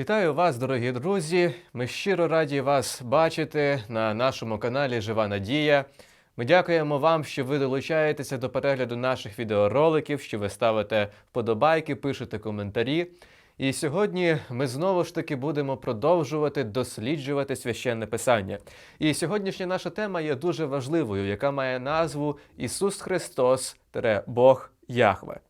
Вітаю вас, дорогі друзі! Ми щиро раді вас бачити на нашому каналі Жива Надія. Ми дякуємо вам, що ви долучаєтеся до перегляду наших відеороликів, що ви ставите вподобайки, пишете коментарі. І сьогодні ми знову ж таки будемо продовжувати досліджувати священне писання. І сьогоднішня наша тема є дуже важливою, яка має назву Ісус Христос Бог Яхве.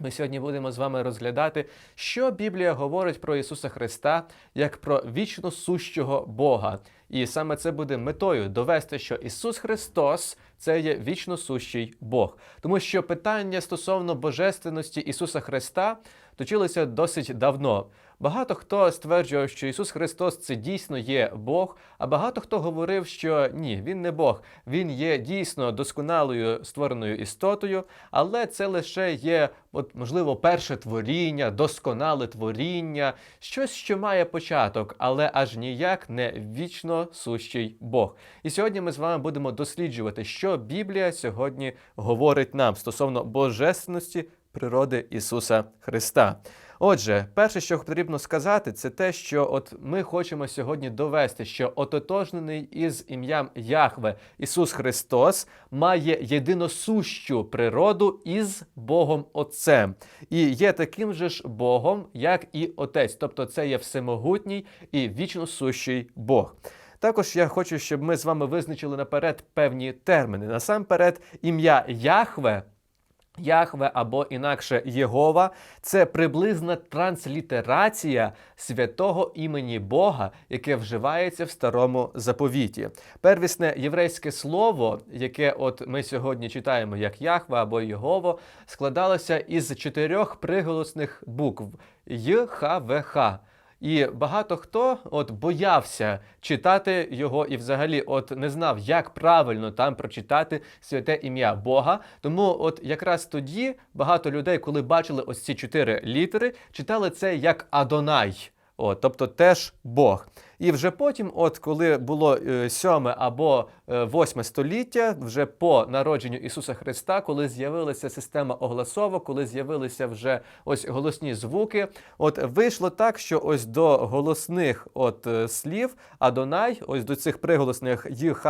Ми сьогодні будемо з вами розглядати, що Біблія говорить про Ісуса Христа як про вічно сущого Бога. І саме це буде метою довести, що Ісус Христос це є вічно сущий Бог. Тому що питання стосовно божественності Ісуса Христа точилися досить давно. Багато хто стверджував, що Ісус Христос це дійсно є Бог, а багато хто говорив, що ні, Він не Бог, Він є дійсно досконалою створеною істотою, але це лише є, от, можливо, перше творіння, досконале творіння, щось, що має початок, але аж ніяк не вічно сущий Бог. І сьогодні ми з вами будемо досліджувати, що Біблія сьогодні говорить нам стосовно божественності природи Ісуса Христа. Отже, перше, що потрібно сказати, це те, що от ми хочемо сьогодні довести, що ототожнений із ім'ям Яхве Ісус Христос має єдиносущу природу із Богом Отцем і є таким же ж Богом, як і Отець. Тобто це є всемогутній і вічносущий Бог. Також я хочу, щоб ми з вами визначили наперед певні терміни. Насамперед, ім'я Яхве. Яхве або інакше Єгова це приблизна транслітерація святого імені Бога, яке вживається в старому заповіті. Первісне єврейське слово, яке от ми сьогодні читаємо як Яхве або Єгово, складалося із чотирьох приголосних букв Й, Х, В, Х. І багато хто от боявся читати його і взагалі от не знав, як правильно там прочитати святе ім'я Бога. Тому, от якраз тоді багато людей, коли бачили ось ці чотири літери, читали це як Адонай. От, тобто теж Бог. І вже потім, от коли було е, сьоме або е, восьме століття, вже по народженню Ісуса Христа, коли з'явилася система огласовок, коли з'явилися вже ось голосні звуки, от вийшло так, що ось до голосних от е, слів Адонай, ось до цих приголосних ЙХ,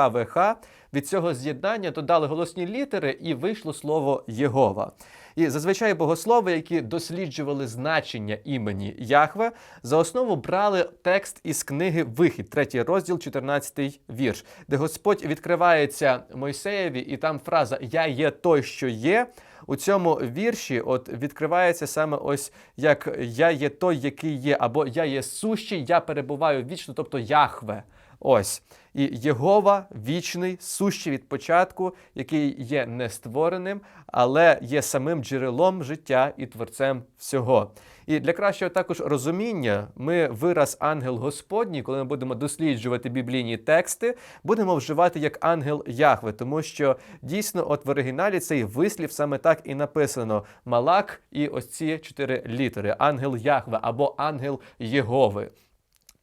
від цього з'єднання додали голосні літери, і вийшло слово Єгова. І зазвичай богослови, які досліджували значення імені Яхве, за основу брали текст із книги Вихід, третій розділ, 14 вірш, де Господь відкривається Мойсеєві, і там фраза Я є той, що є. У цьому вірші от відкривається саме ось як я є той, який є, або я є сущий, я перебуваю вічно, тобто Яхве. Ось. І Єгова вічний, сущий від початку, який є нествореним, але є самим джерелом життя і творцем всього. І для кращого також розуміння, ми вираз ангел Господній, коли ми будемо досліджувати біблійні тексти, будемо вживати як ангел Яхве, тому що дійсно, от в оригіналі цей вислів саме так і написано: Малак і ось ці чотири літери: ангел Яхве або ангел Єгови.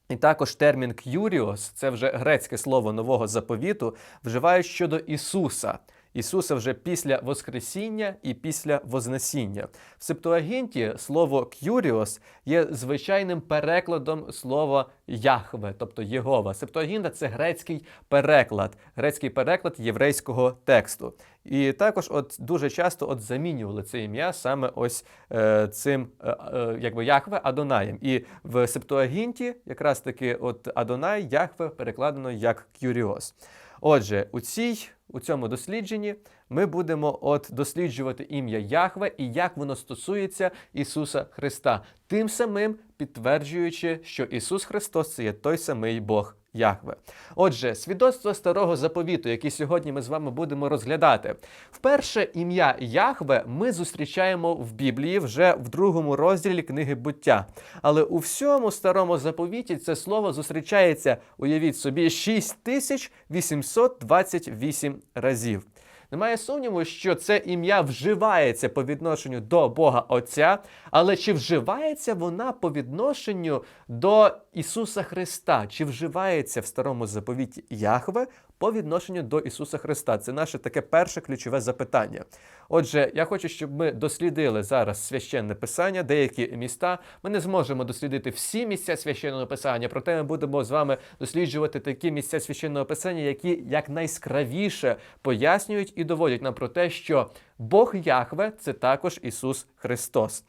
І також термін «к'юріос» – це вже грецьке слово нового заповіту, вживають щодо Ісуса. Ісуса вже після Воскресіння і після Вознесіння. В Септуагінті слово «к'юріос» є звичайним перекладом слова Яхве, тобто Єгова. Септуагінта – це грецький переклад, грецький переклад єврейського тексту. І також от дуже часто от замінювали це ім'я саме ось е, цим е, е, якби Яхве Адонаєм. І в Септуагінті якраз таки от Адонай Яхве перекладено як Кюріос. Отже, у цій у цьому дослідженні ми будемо от досліджувати ім'я Яхве і як воно стосується Ісуса Христа, тим самим підтверджуючи, що Ісус Христос це є той самий Бог. Яхве. Отже, свідоцтво старого заповіту, яке сьогодні ми з вами будемо розглядати. Вперше ім'я Яхве ми зустрічаємо в Біблії вже в другому розділі книги буття. Але у всьому старому заповіті це слово зустрічається, уявіть собі, 6828 разів. Немає сумніву, що це ім'я вживається по відношенню до Бога Отця, але чи вживається вона по відношенню до Ісуса Христа? Чи вживається в старому заповіті Яхве по відношенню до Ісуса Христа? Це наше таке перше ключове запитання. Отже, я хочу, щоб ми дослідили зараз священне писання, деякі міста. Ми не зможемо дослідити всі місця священного писання, проте ми будемо з вами досліджувати такі місця священного писання, які якнайскравіше пояснюють і доводять нам про те, що Бог Яхве це також Ісус Христос.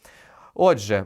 Отже.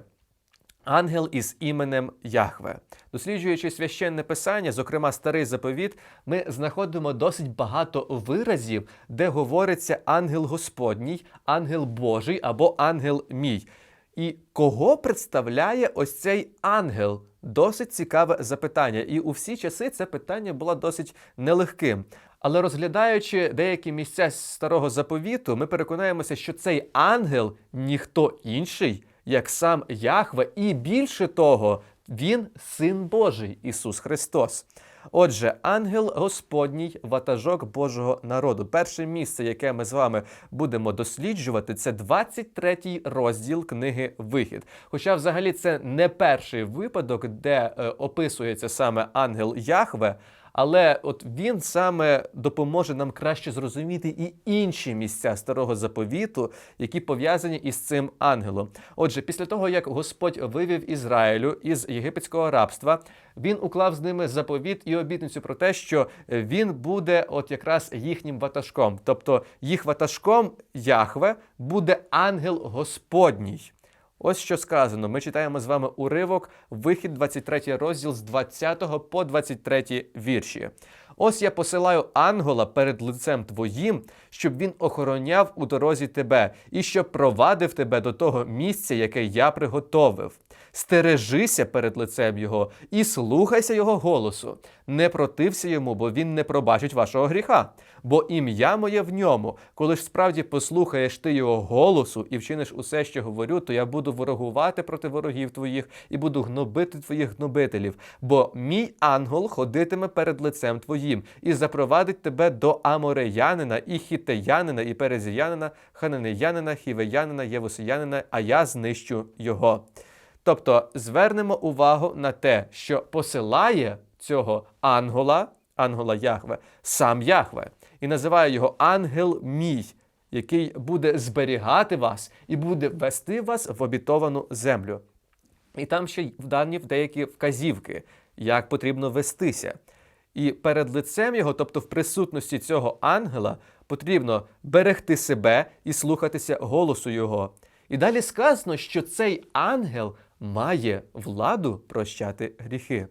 Ангел із іменем Яхве. Досліджуючи священне писання, зокрема старий заповіт, ми знаходимо досить багато виразів, де говориться ангел Господній, ангел Божий або ангел мій. І кого представляє ось цей ангел? Досить цікаве запитання. І у всі часи це питання було досить нелегким. Але розглядаючи деякі місця старого заповіту, ми переконаємося, що цей ангел ніхто інший як сам Яхве, і більше того, він син Божий Ісус Христос. Отже, ангел Господній ватажок Божого народу. Перше місце, яке ми з вами будемо досліджувати, це 23 розділ книги Вихід. Хоча, взагалі, це не перший випадок, де е, описується саме ангел Яхве. Але от він саме допоможе нам краще зрозуміти і інші місця старого заповіту, які пов'язані із цим ангелом. Отже, після того як Господь вивів Ізраїлю із єгипетського рабства, він уклав з ними заповіт і обітницю про те, що він буде от якраз їхнім ватажком, тобто їх ватажком Яхве буде ангел Господній. Ось що сказано. Ми читаємо з вами уривок, вихід 23 розділ з 20 по 23 вірші. Ось я посилаю ангела перед лицем твоїм, щоб він охороняв у дорозі тебе і щоб провадив тебе до того місця, яке я приготовив. Стережися перед лицем Його і слухайся Його голосу. Не протився йому, бо він не пробачить вашого гріха. Бо ім'я моє в ньому. Коли ж справді послухаєш ти його голосу і вчиниш усе, що говорю, то я буду ворогувати проти ворогів твоїх і буду гнобити твоїх гнобителів. Бо мій ангел ходитиме перед лицем твоїм і запровадить тебе до Амореянина, і хітеянина, і перезіянина, хананеянина, хівеянина, євусиянина, а я знищу його. Тобто звернемо увагу на те, що посилає цього ангела, ангела Яхве, сам Яхве, і називає його ангел мій, який буде зберігати вас і буде вести вас в обітовану землю. І там ще вдані деякі вказівки, як потрібно вестися. І перед лицем його, тобто в присутності цього ангела, потрібно берегти себе і слухатися голосу Його. І далі сказано, що цей ангел має владу прощати гріхи.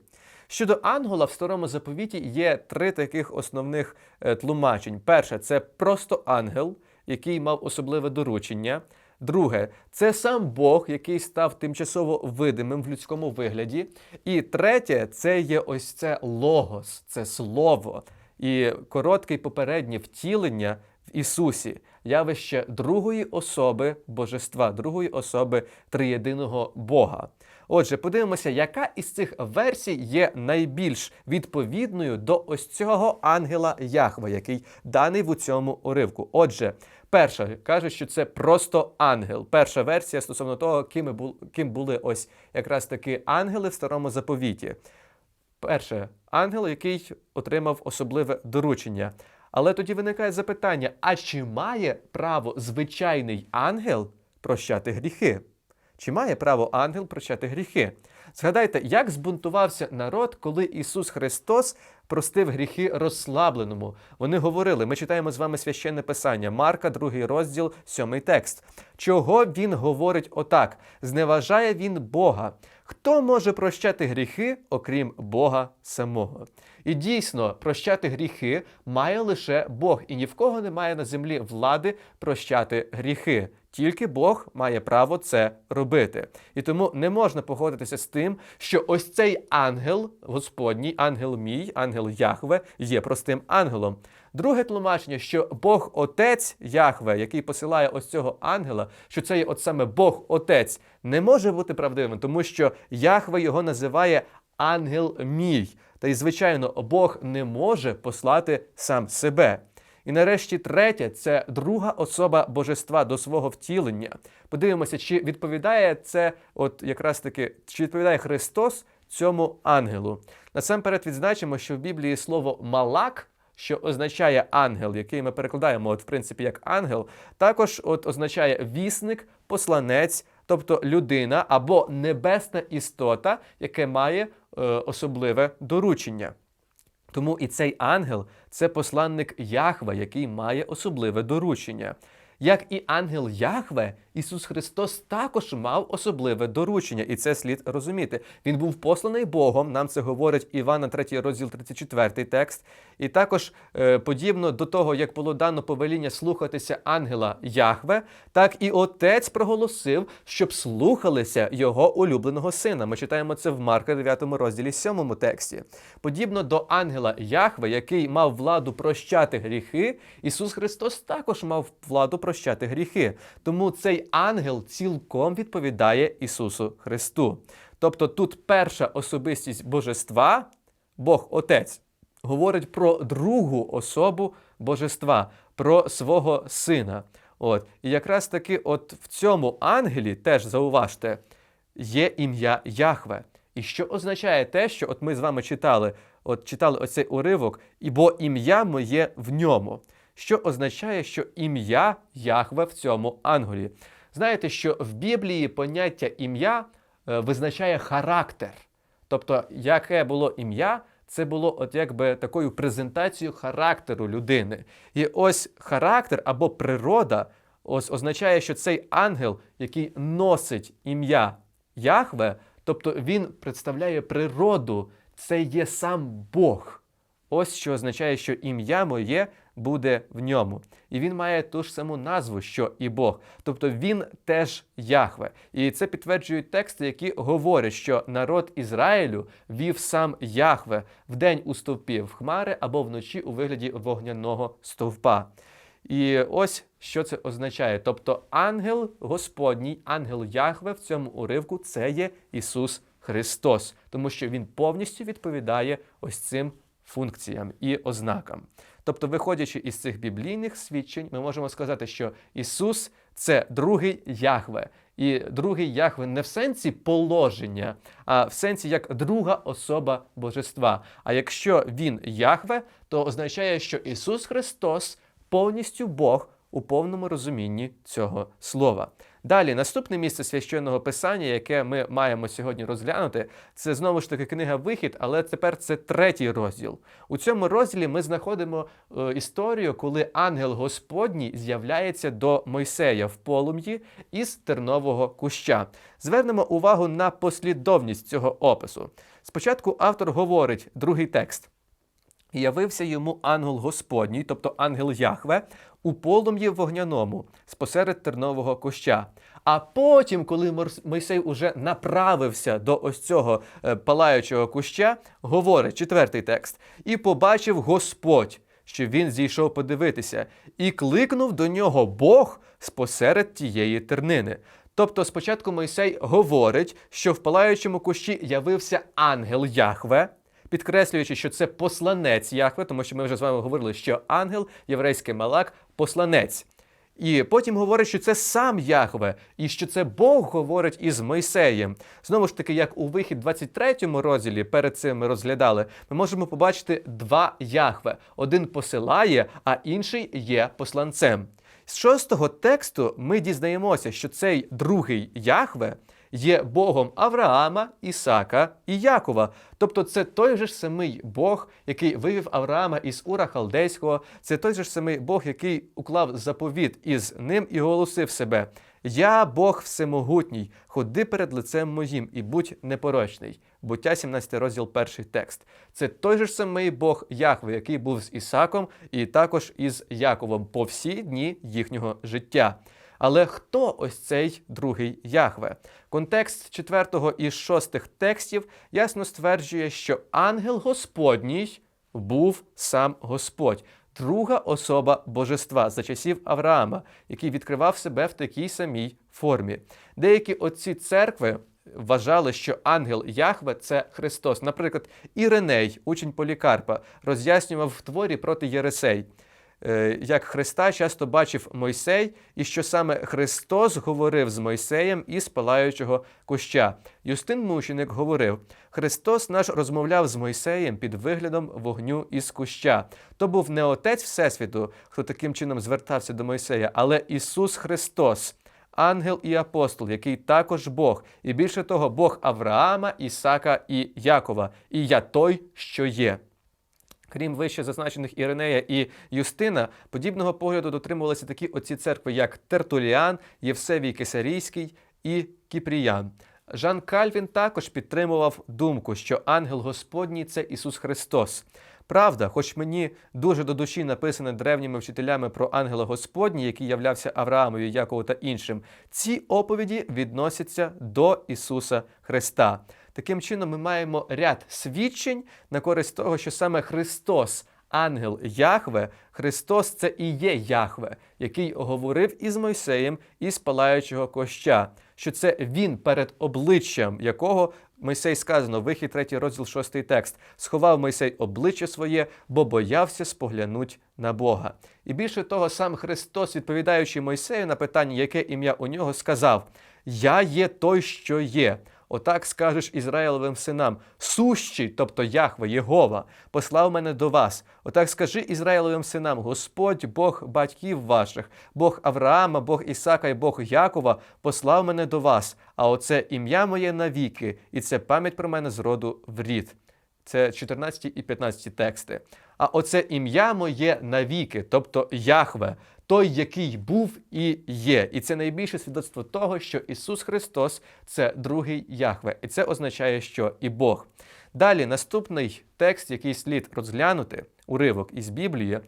Щодо ангела в старому заповіті є три таких основних е, тлумачень. Перше це просто ангел, який мав особливе доручення. Друге, це сам Бог, який став тимчасово видимим в людському вигляді. І третє це є ось це логос, це слово. І коротке попереднє втілення в Ісусі, явище другої особи Божества, другої особи триєдиного Бога. Отже, подивимося, яка із цих версій є найбільш відповідною до ось цього ангела Яхва, який даний в цьому уривку. Отже, перша каже, що це просто ангел. Перша версія стосовно того, ким були ось якраз таки ангели в старому заповіті. Перше, ангел, який отримав особливе доручення. Але тоді виникає запитання: а чи має право звичайний ангел прощати гріхи? Чи має право ангел прощати гріхи? Згадайте, як збунтувався народ, коли Ісус Христос простив гріхи розслабленому. Вони говорили: ми читаємо з вами священне писання, Марка, другий розділ, сьомий текст. Чого він говорить отак? Зневажає він Бога. Хто може прощати гріхи, окрім Бога самого? І дійсно, прощати гріхи має лише Бог, і ні в кого немає на землі влади прощати гріхи. Тільки Бог має право це робити. І тому не можна погодитися з тим, що ось цей ангел, Господній, ангел мій, ангел Яхве, є простим ангелом. Друге тлумачення, що Бог Отець Яхве, який посилає ось цього ангела, що це є от саме Бог Отець, не може бути правдивим, тому що Яхве його називає ангел мій. Та й, звичайно, Бог не може послати сам себе. І нарешті третє це друга особа божества до свого втілення. Подивимося, чи відповідає це, от якраз таки, чи відповідає Христос цьому ангелу. Насамперед відзначимо, що в Біблії слово малак що означає ангел, який ми перекладаємо, от в принципі, як ангел, також от означає вісник, посланець, тобто людина або небесна істота, яке має е, особливе доручення. Тому і цей ангел це посланник Яхве, який має особливе доручення. Як і ангел Яхве, Ісус Христос також мав особливе доручення, і це слід розуміти. Він був посланий Богом. Нам це говорить Івана 3 розділ 34 текст. І також е, подібно до того, як було дано повеління слухатися ангела Яхве, так і Отець проголосив, щоб слухалися його улюбленого сина. Ми читаємо це в Марка 9 розділі 7 тексті. Подібно до ангела Яхве, який мав владу прощати гріхи, Ісус Христос також мав владу прощати гріхи. Тому цей ангел цілком відповідає Ісусу Христу. Тобто тут перша особистість божества, Бог Отець, говорить про другу особу божества, про свого сина. От. І якраз таки, от в цьому ангелі теж зауважте, є ім'я Яхве. І що означає те, що от ми з вами читали, от читали оцей уривок, і бо ім'я моє в ньому. Що означає, що ім'я Яхве в цьому ангелі? Знаєте, що в Біблії поняття ім'я е, визначає характер. Тобто, яке було ім'я, це було от якби такою презентацією характеру людини. І ось характер або природа ось означає, що цей ангел, який носить ім'я Яхве, тобто він представляє природу, це є сам Бог. Ось що означає, що ім'я моє буде в ньому. І він має ту ж саму назву, що і Бог. Тобто він теж Яхве. І це підтверджують тексти, які говорять, що народ Ізраїлю вів сам Яхве вдень у стовпі в хмари або вночі у вигляді вогняного стовпа. І ось що це означає. Тобто ангел Господній, ангел Яхве в цьому уривку це є Ісус Христос, тому що Він повністю відповідає ось цим функціям і ознакам. Тобто, виходячи із цих біблійних свідчень, ми можемо сказати, що Ісус це другий Яхве. І другий Яхве не в сенсі положення, а в сенсі як друга особа божества. А якщо він Яхве, то означає, що Ісус Христос повністю Бог у повному розумінні цього слова. Далі, наступне місце священного писання, яке ми маємо сьогодні розглянути, це знову ж таки книга Вихід, але тепер це третій розділ. У цьому розділі ми знаходимо е, історію, коли ангел Господній з'являється до Мойсея в полум'ї із тернового куща. Звернемо увагу на послідовність цього опису. Спочатку автор говорить другий текст. Явився йому ангел Господній, тобто ангел Яхве, у полум'ї вогняному, спосеред тернового куща. А потім, коли Мойсей уже направився до ось цього е, палаючого куща, говорить четвертий текст: і побачив Господь, що він зійшов подивитися, і кликнув до нього Бог спосеред тієї тернини. Тобто, спочатку Мойсей говорить, що в палаючому кущі явився ангел Яхве підкреслюючи, що це посланець Яхве, тому що ми вже з вами говорили, що ангел, єврейський малак, посланець. І потім говорить, що це сам Яхве, і що це Бог говорить із Мойсеєм. Знову ж таки, як у вихід 23 розділі, перед цим ми розглядали, ми можемо побачити два Яхве: один посилає, а інший є посланцем. З шостого тексту ми дізнаємося, що цей другий Яхве є Богом Авраама, Ісака і Якова. Тобто це той же ж самий Бог, який вивів Авраама із Ура Халдейського, це той же ж самий Бог, який уклав заповіт із ним і голосив себе. Я Бог всемогутній, ходи перед лицем моїм і будь непорочний. Буття 17 розділ, перший текст. Це той же ж самий Бог Яхве, який був з Ісаком і також із Яковом по всі дні їхнього життя. Але хто ось цей другий Яхве? Контекст 4 і 6 текстів ясно стверджує, що ангел Господній був сам Господь, друга особа божества за часів Авраама, який відкривав себе в такій самій формі. Деякі отці церкви. Вважали, що ангел Яхве це Христос. Наприклад, Іреней, учень Полікарпа, роз'яснював в творі проти Єресей. Е, як Христа часто бачив Мойсей, і що саме Христос говорив з Мойсеєм із палаючого куща. Юстин Мученик говорив: Христос наш розмовляв з Мойсеєм під виглядом вогню із куща. То був не Отець Всесвіту, хто таким чином звертався до Мойсея, але Ісус Христос. Ангел і апостол, який також Бог, і більше того, Бог Авраама, Ісака і Якова, і я той, що є. Крім вище зазначених Іринея і Юстина, подібного погляду дотримувалися такі отці церкви, як Тертуліан, Євсевій Кесарійський і Кіпріян. Жан Кальвін також підтримував думку, що ангел Господній це Ісус Христос. Правда, хоч мені дуже до душі написане древніми вчителями про ангела Господні, який являвся Авраамові, Якову та іншим, ці оповіді відносяться до Ісуса Христа. Таким чином, ми маємо ряд свідчень на користь того, що саме Христос, ангел Яхве, Христос це і є Яхве, який говорив із Мойсеєм із палаючого коща, що це він перед обличчям якого Мойсей сказано, вихід 3 розділ 6 текст. Сховав Мойсей обличчя своє, бо боявся споглянуть на Бога. І більше того, сам Христос, відповідаючи Мойсею на питання, яке ім'я у нього, сказав: Я є той, що є. Отак скажеш Ізраїлевим синам, сущий, тобто Яхве, Єгова, послав мене до вас. Отак скажи Ізраїлевим синам, Господь, Бог батьків ваших, Бог Авраама, Бог Ісака і Бог Якова, послав мене до вас. А оце ім'я моє навіки, і це пам'ять про мене з роду в рід. Це 14 і 15 тексти. А оце ім'я моє навіки, тобто Яхве, той, який був і є. І це найбільше свідоцтво того, що Ісус Христос це другий Яхве. І це означає, що і Бог. Далі наступний текст, який слід розглянути, уривок із Біблії.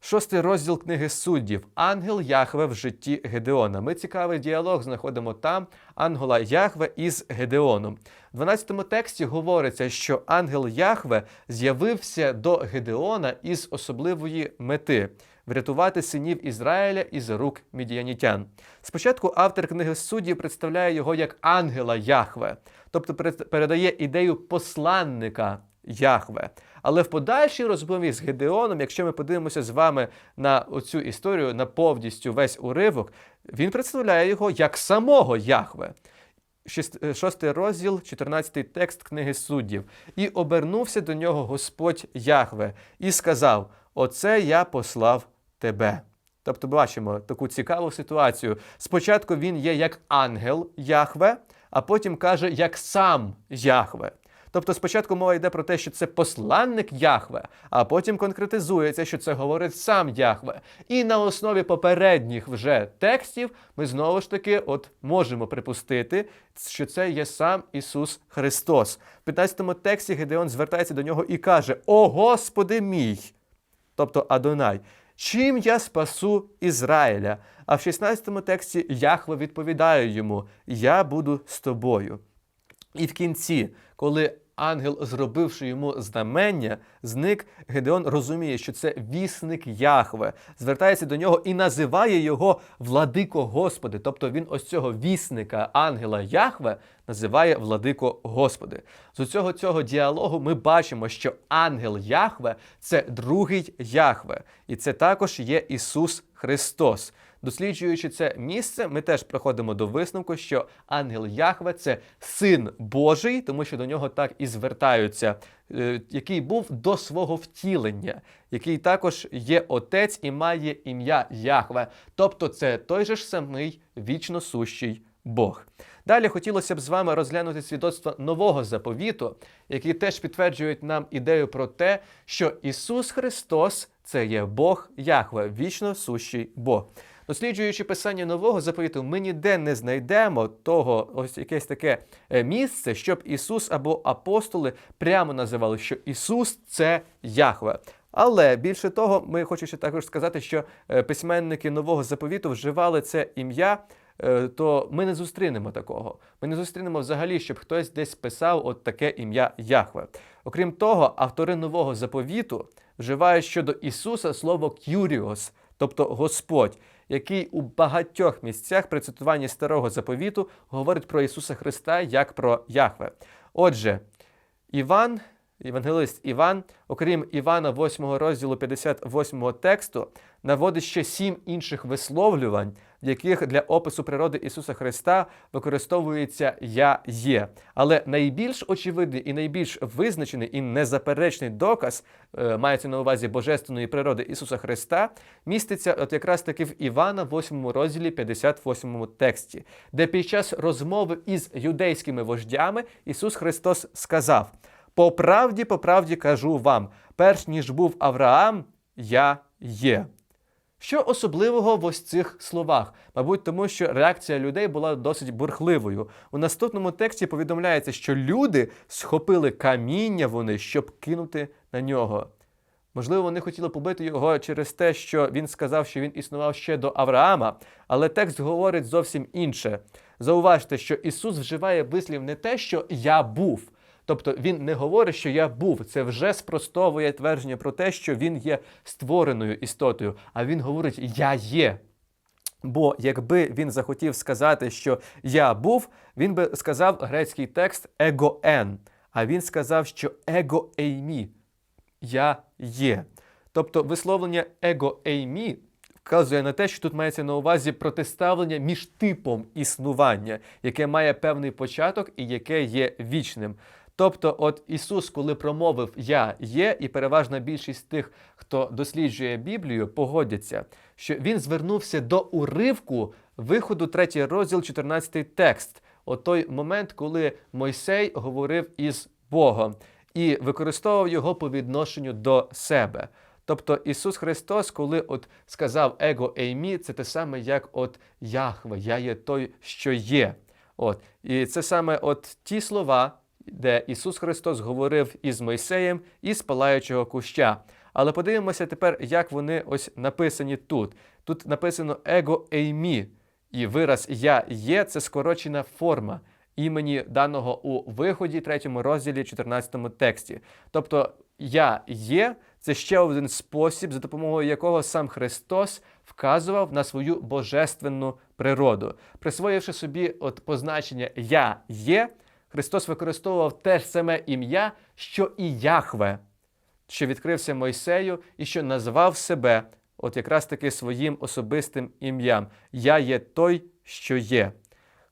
Шостий розділ книги суддів Ангел Яхве в житті Гедеона. Ми цікавий діалог знаходимо там ангела Яхве із Гедеоном. В 12 тексті говориться, що ангел Яхве з'явився до Гедеона із особливої мети врятувати синів Ізраїля із рук мідіанітян. Спочатку автор книги суддів представляє його як ангела Яхве, тобто передає ідею посланника Яхве. Але в подальшій розмові з Гедеоном, якщо ми подивимося з вами на оцю історію, на повністю весь уривок, він представляє його як самого Яхве. Шостий розділ, 14 текст книги суддів. І обернувся до нього Господь Яхве і сказав: Оце я послав тебе. Тобто, бачимо таку цікаву ситуацію. Спочатку він є як ангел Яхве, а потім каже, як сам Яхве. Тобто спочатку мова йде про те, що це посланник Яхве, а потім конкретизується, що це говорить сам Яхве. І на основі попередніх вже текстів ми знову ж таки от можемо припустити, що це є сам Ісус Христос. В 15 тексті Гедеон звертається до нього і каже: О Господи мій! Тобто Адонай. Чим я спасу Ізраїля? А в 16 тексті Яхве відповідає йому: Я буду з тобою. І в кінці, коли ангел, зробивши йому знамення, зник, Гедеон розуміє, що це вісник Яхве, звертається до нього і називає його владико Господи. Тобто він ось цього вісника ангела Яхве називає владико Господи. З усього цього діалогу ми бачимо, що ангел Яхве це другий Яхве, і це також є Ісус Христос. Досліджуючи це місце, ми теж приходимо до висновку, що ангел Яхве це син Божий, тому що до нього так і звертаються, е, який був до свого втілення, який також є отець і має ім'я Яхве. Тобто це той же ж самий вічно сущий Бог. Далі хотілося б з вами розглянути свідоцтво нового заповіту, які теж підтверджують нам ідею про те, що Ісус Христос це є Бог Яхве, вічно сущий Бог. Досліджуючи писання нового заповіту, ми ніде не знайдемо того, ось якесь таке е, місце, щоб Ісус або апостоли прямо називали, що Ісус це Яхве. Але більше того, ми хочу ще також сказати, що е, письменники нового заповіту вживали це ім'я. Е, то ми не зустрінемо такого. Ми не зустрінемо взагалі, щоб хтось десь писав от таке ім'я Яхве. Окрім того, автори нового заповіту вживають щодо Ісуса слово «кюріос», тобто Господь який у багатьох місцях при цитуванні старого заповіту говорить про Ісуса Христа як про Яхве. Отже, Іван, Євангелист Іван, окрім Івана 8 розділу 58 тексту, наводить ще сім інших висловлювань, в яких для опису природи Ісуса Христа використовується Я є. Але найбільш очевидний і найбільш визначений і незаперечний доказ, е, мається на увазі божественної природи Ісуса Христа, міститься от якраз таки в Івана 8 розділі 58 тексті, де під час розмови із юдейськими вождями Ісус Христос сказав. По правді, по правді кажу вам, перш ніж був Авраам, я є. Що особливого в ось цих словах? Мабуть, тому що реакція людей була досить бурхливою. У наступному тексті повідомляється, що люди схопили каміння вони, щоб кинути на нього. Можливо, вони хотіли побити його через те, що він сказав, що він існував ще до Авраама, але текст говорить зовсім інше. Зауважте, що Ісус вживає вислів не те, що я був. Тобто він не говорить, що я був. Це вже спростовує твердження про те, що він є створеною істотою, а він говорить Я є. Бо якби він захотів сказати, що я був, він би сказав грецький текст егоен. А він сказав, що его еймі я є. Тобто висловлення его еймі вказує на те, що тут мається на увазі протиставлення між типом існування, яке має певний початок і яке є вічним. Тобто, от Ісус, коли промовив Я є, і переважна більшість тих, хто досліджує Біблію, погодяться, що він звернувся до уривку виходу, третій розділ, 14 текст. От той момент, коли Мойсей говорив із Богом і використовував його по відношенню до себе. Тобто Ісус Христос, коли от сказав Его Еймі, це те саме, як от Яхве, я є той, що є. От. І це саме от ті слова де Ісус Христос говорив із Мойсеєм із палаючого куща. Але подивимося тепер, як вони ось написані тут. Тут написано его еймі, і вираз Я є це скорочена форма імені даного у виході, 3 розділі, 14 тексті. Тобто Я є це ще один спосіб, за допомогою якого сам Христос вказував на свою божественну природу, присвоївши собі от позначення Я є. Христос використовував те ж саме ім'я, що і Яхве, що відкрився Мойсею і що назвав себе от якраз таки своїм особистим ім'ям. Я є той, що є.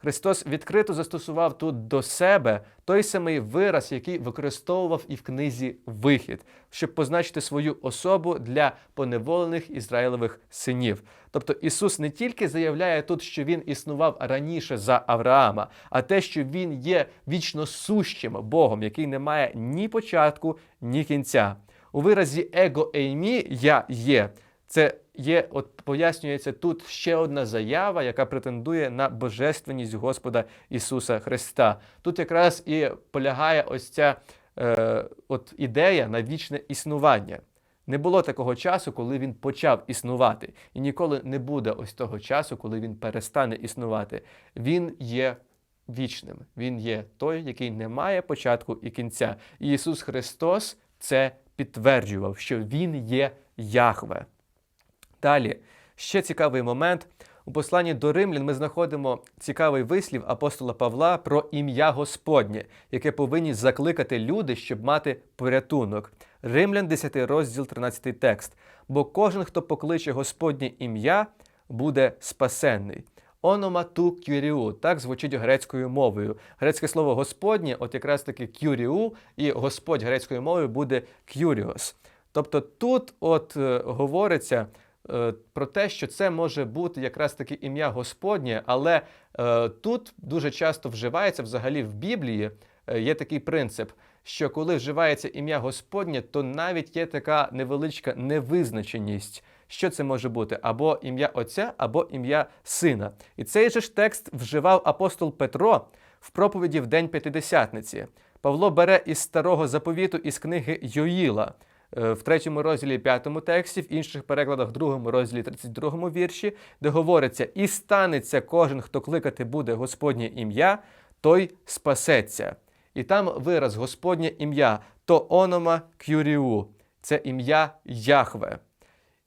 Христос відкрито застосував тут до себе той самий вираз, який використовував і в книзі Вихід, щоб позначити свою особу для поневолених ізраїлевих синів. Тобто Ісус не тільки заявляє тут, що Він існував раніше за Авраама, а те, що Він є вічно сущим Богом, який не має ні початку, ні кінця. У виразі его еймі я є. Це є, от пояснюється тут ще одна заява, яка претендує на божественність Господа Ісуса Христа. Тут якраз і полягає ось ця е, от ідея на вічне існування. Не було такого часу, коли він почав існувати, і ніколи не буде ось того часу, коли він перестане існувати. Він є вічним. Він є той, який не має початку і кінця. І Ісус Христос це підтверджував, що Він є Яхве. Далі, ще цікавий момент. У посланні до римлян ми знаходимо цікавий вислів апостола Павла про ім'я Господнє, яке повинні закликати люди, щоб мати порятунок. Римлян, 10 розділ, 13 текст. Бо кожен, хто покличе Господнє ім'я, буде спасенний. Ономату кюріу, так звучить грецькою мовою. Грецьке слово Господнє, от якраз таки кюріу, і Господь грецькою мовою буде кюріос. Тобто тут от е, говориться. Е, про те, що це може бути якраз таки ім'я Господнє, але е, тут дуже часто вживається взагалі в Біблії. Е, є такий принцип, що коли вживається ім'я Господнє, то навіть є така невеличка невизначеність. Що це може бути? Або ім'я Отця, або ім'я Сина. І цей же ж текст вживав апостол Петро в проповіді в День П'ятидесятниці. Павло бере із старого заповіту із книги Йоїла. Е, в третьому розділі п'ятому тексті, в інших перекладах, в другому розділі 32 вірші, де говориться: І станеться кожен, хто кликати буде Господнє ім'я, той спасеться. І там вираз Господнє ім'я то онома кюріу, це ім'я Яхве.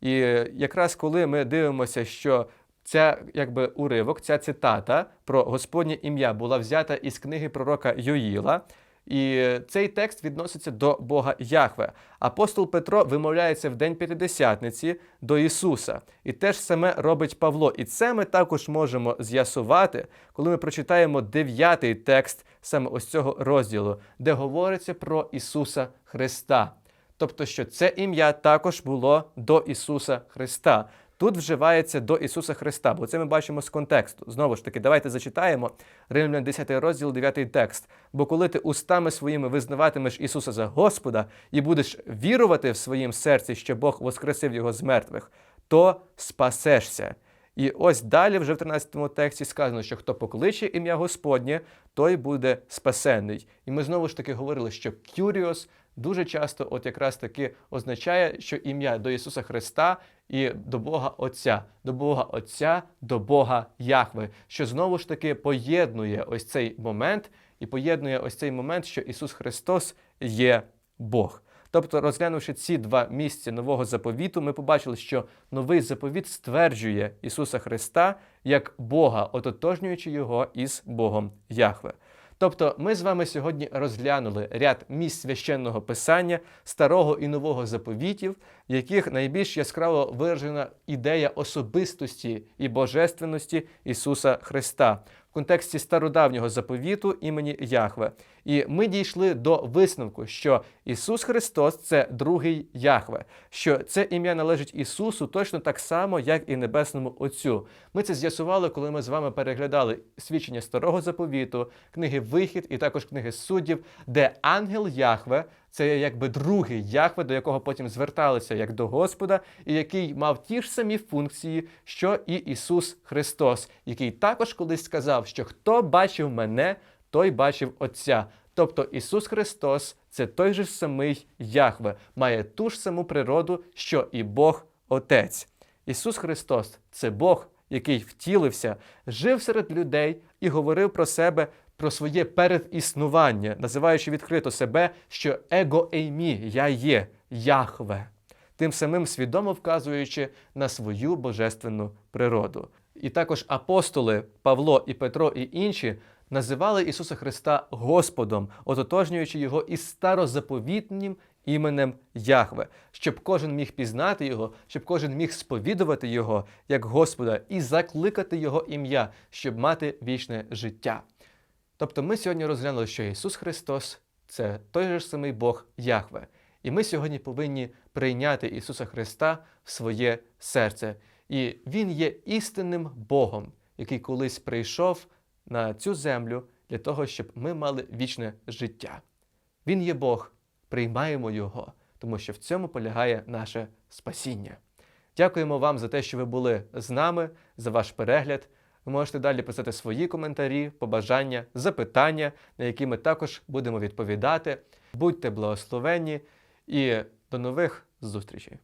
І якраз коли ми дивимося, що ця якби уривок, ця цитата про Господнє ім'я була взята із книги пророка Йоїла, І цей текст відноситься до Бога Яхве. Апостол Петро вимовляється в день П'ятидесятниці до Ісуса. І те ж саме робить Павло. І це ми також можемо з'ясувати, коли ми прочитаємо дев'ятий текст саме ось цього розділу, де говориться про Ісуса Христа. Тобто, що це ім'я також було до Ісуса Христа. Тут вживається до Ісуса Христа, бо це ми бачимо з контексту. Знову ж таки, давайте зачитаємо Римлян 10 розділ, 9 текст. Бо коли ти устами своїми визнаватимеш Ісуса за Господа і будеш вірувати в своїм серці, що Бог воскресив Його з мертвих, то спасешся. І ось далі, вже в 13 тексті сказано, що хто покличе ім'я Господнє, той буде спасенний. І ми знову ж таки говорили, що Кюріос дуже часто, от якраз таки означає, що ім'я до Ісуса Христа і до Бога Отця, до Бога Отця, до Бога Яхве, що знову ж таки поєднує ось цей момент і поєднує ось цей момент, що Ісус Христос є Бог. Тобто, розглянувши ці два місця нового заповіту, ми побачили, що новий заповіт стверджує Ісуса Христа як Бога, ототожнюючи його із Богом Яхве. Тобто, ми з вами сьогодні розглянули ряд місць священного писання старого і нового заповітів, в яких найбільш яскраво виражена ідея особистості і божественності Ісуса Христа в контексті стародавнього заповіту імені Яхве. І ми дійшли до висновку, що Ісус Христос це другий Яхве, що це ім'я належить Ісусу точно так само, як і Небесному Отцю. Ми це з'ясували, коли ми з вами переглядали свідчення старого заповіту, книги Вихід і також книги суддів, де ангел Яхве. Це якби другий Яхве, до якого потім зверталися як до Господа, і який мав ті ж самі функції, що і Ісус Христос, який також колись сказав, що хто бачив мене, той бачив Отця. Тобто Ісус Христос це той же самий Яхве, має ту ж саму природу, що і Бог Отець. Ісус Христос це Бог, який втілився, жив серед людей і говорив про себе, про своє передіснування, називаючи відкрито себе, що его еймі, я є Яхве, тим самим свідомо вказуючи на свою божественну природу. І також апостоли Павло і Петро і інші називали Ісуса Христа Господом, ототожнюючи його із старозаповітнім іменем Яхве, щоб кожен міг пізнати Його, щоб кожен міг сповідувати Його як Господа і закликати Його ім'я, щоб мати вічне життя. Тобто ми сьогодні розглянули, що Ісус Христос це той же самий Бог Яхве. І ми сьогодні повинні прийняти Ісуса Христа в своє серце. І Він є істинним Богом, який колись прийшов на цю землю для того, щоб ми мали вічне життя. Він є Бог, приймаємо Його, тому що в цьому полягає наше спасіння. Дякуємо вам за те, що ви були з нами, за ваш перегляд. Ви можете далі писати свої коментарі, побажання, запитання, на які ми також будемо відповідати. Будьте благословенні і до нових зустрічей!